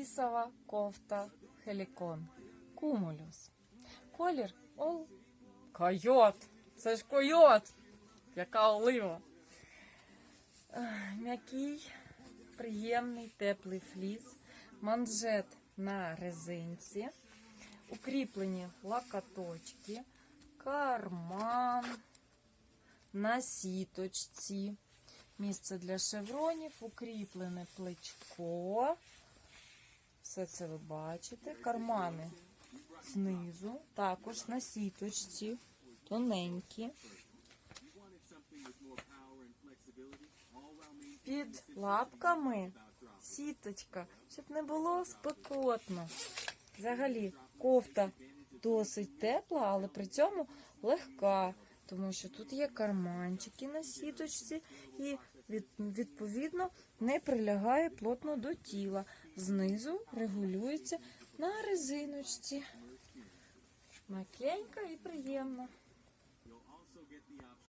флісова кофта Хелікон. Кумулюс. Колір ол. Койот! Це ж койот! Яка олива! М'який, приємний, теплий фліс, манжет на резинці, укріплені лакаточки, карман на сіточці, місце для шевронів, укріплене плечко. Все це ви бачите. Кармани знизу, також на сіточці, тоненькі. Під лапками сіточка, щоб не було спекотно. Взагалі, кофта досить тепла, але при цьому легка, тому що тут є карманчики на сіточці і відповідно не прилягає плотно до тіла. Знизу регулюється на резиночці. Макенька і приємна.